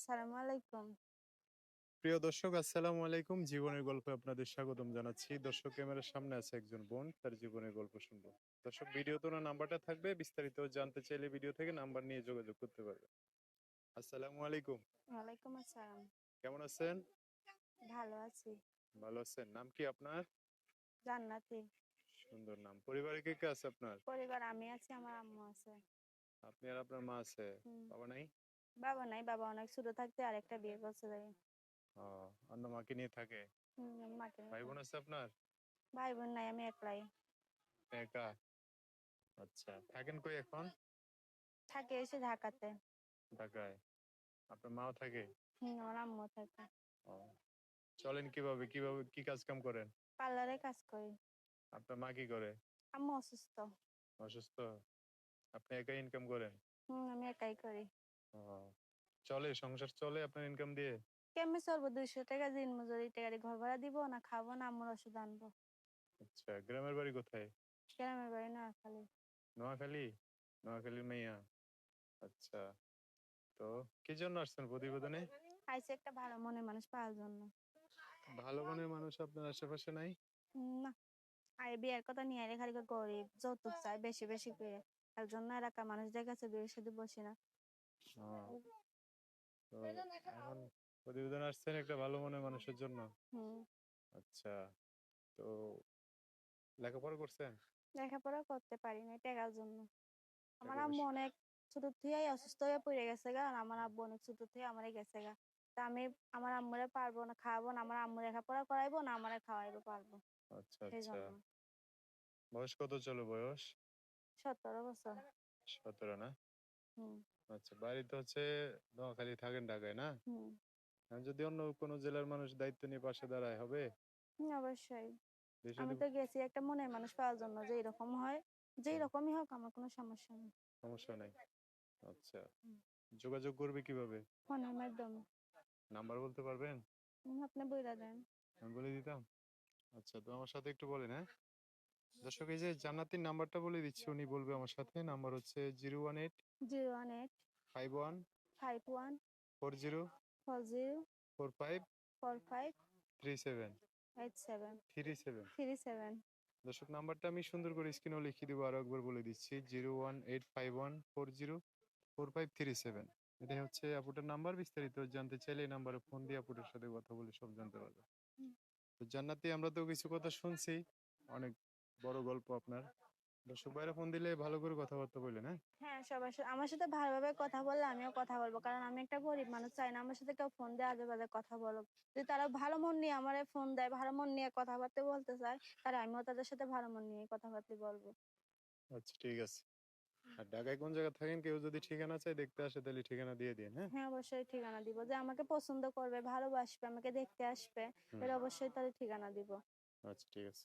আসসালামু আলাইকুম। প্রিয় দর্শক আসসালামু আলাইকুম। জীবনের গল্পে আপনাদের স্বাগতম জানাচ্ছি। দর্শক ক্যামেরার সামনে আছে একজন বোন তার জীবনের গল্প শুনব। দর্শক ভিডিও নাম্বারটা থাকবে। বিস্তারিত জানতে চাইলে ভিডিও থেকে নাম্বার নিয়ে যোগাযোগ করতে পারবে আসসালামু আলাইকুম। ওয়ালাইকুম আসসালাম। কেমন আছেন? ভালো আছি। ভালো আছেন। নাম কি আপনার? জান্নাতি। সুন্দর নাম। পরিবারে কে কে আছে আপনার? পরিবার আমি আছি আমার আম্মু আছে। আপনি আর আপনার মা আছে। বাবা নাই? বাবা নাই বাবা অনেক ছোট থাকতে আরেকটা বিয়ে করছে তাই। ও, অন্য মাকে নিয়ে থাকে? হুম, মাকে ভাই বোন আছে আপনার? ভাই বোন নাই আমি একলাই। একা? আচ্ছা থাকেন কই এখন? থাকে এসে ঢাকাতে। ঢাকায়? আপনার মাও থাকে? হুম, আমার আম্মু থাকে। ও, চলেন কীভাবে কীভাবে কি কাজ কাম করেন? পার্লারে কাজ করি। আপনার মা কি করে? আম্মু অসুস্থ। অসুস্থ? আপনি একাই ইনকাম করেন? হুম আমি একাই করি। চলে সংসার চলে আপনার ইনকাম দিয়ে? কেমনি চলবো? দুইশো টাকা দিন মজুরি টাকা দিয়ে ঘর ভাড়া দিব না খাব না আম্মুর ওষুধ আনব। আচ্ছা গ্রামের বাড়ি কোথায়? গ্রামের বাড়ি না খালি নোয়াখালী? নোয়াখালীর মেয়া। আচ্ছা তো কি জন্য আসছেন প্রতিবেদনে? আইসে একটা ভালো মনের মানুষ পাওয়ার জন্য। ভালো মনের মানুষ আপনার আশেপাশে নাই? না আর বিয়ের কথা নিয়ে আইলে খালি গরিব যৌতুক চাই বেশি বেশি করে। তার জন্য এলাকা মানুষদের কাছে বিয়ের সাথে বসি না। এখন প্রতিবেদন আসছেন একটা ভালো মনের মানুষের জন্য। আচ্ছা তো লেখাপড়া করছেন? লেখাপড়া করতে পারি না টাকার জন্য। আমার আম্মু। অনেক ছোট থেকেই অসুস্থ হয়ে পড়ে গেছে গা আর আমার আব্বু অনেক ছোট থেকে আমারে গেছে গা। তা আমি আমার আম্মুরে পারব না খাওয়াবো না আমার আম্মু লেখাপড়া করাইবো না আমারে খাওয়াইবো পারব। আচ্ছা আচ্ছা। বয়স কত চলো বয়স? সতেরো বছর। সতেরো না? আচ্ছা বাড়ি তো হচ্ছে নোয়াখালী থাকেন ঢাকায় না? যদি অন্য কোনো জেলার মানুষ দায়িত্ব নিয়ে পাশে দাঁড়ায় হবে? অবশ্যই। আমি তো গেছি একটা মনের মানুষ পাওয়ার জন্য যে এরকম হয় হুম। রকমই হোক আমার কোনো সমস্যা নেই। সমস্যা নাই। আচ্ছা। যোগাযোগ করবে কীভাবে? ফোনের মাধ্যমে। নাম্বার বলতে পারবেন? আপনি বইরা দেন। আমি বলে দিতাম। আচ্ছা তো আমার সাথে একটু বলেন হ্যাঁ? দর্শক এই যে জান্নাতির নাম্বারটা বলে দিচ্ছি উনি বলবে আমার সাথে। নাম্বার হচ্ছে zero one eight zero one eight five one five one four zero four zero four five four five three seven eight seven three seven three seven দর্শক নাম্বারটা আমি সুন্দর করে স্ক্রিনেও লিখে দিব আরও একবার বলে দিচ্ছি zero one eight five one four zero four five three seven এটাই হচ্ছে আপুটার নাম্বার। বিস্তারিত জানতে চাইলে এই নাম্বারে ফোন দিয়ে আপুটার সাথে কথা বলে সব জানতে পারবে তো জান্নাতি আমরা তো কিছু কথা শুনছি অনেক বড় গল্প আপনার। দর্শক বাইরে ফোন দিলে ভালো করে কথাবার্তা বললেন হ্যাঁ? হ্যাঁ সবার সাথে আমার সাথে ভালোভাবে কথা বললে আমিও কথা বলব। কারণ আমি একটা গরিব মানুষ চাই না আমার সাথে কেউ ফোন দিয়ে আজে বাজে কথা বলো যদি তারা ভালো মন নিয়ে আমার ফোন দেয় ভালো মন নিয়ে কথাবার্তা বলতে চায় তাহলে আমিও তাদের সাথে ভালো মন নিয়ে কথাবার্তা বলব। আচ্ছা ঠিক আছে। আর ঢাকায় কোন জায়গায় থাকেন? কেউ যদি ঠিকানা চাই দেখতে আসে তাহলে ঠিকানা দিয়ে দিন হ্যাঁ? হ্যাঁ অবশ্যই ঠিকানা দিব। যে আমাকে পছন্দ করবে ভালোবাসবে আমাকে দেখতে আসবে। এর অবশ্যই তাদের ঠিকানা দিব। আচ্ছা ঠিক আছে।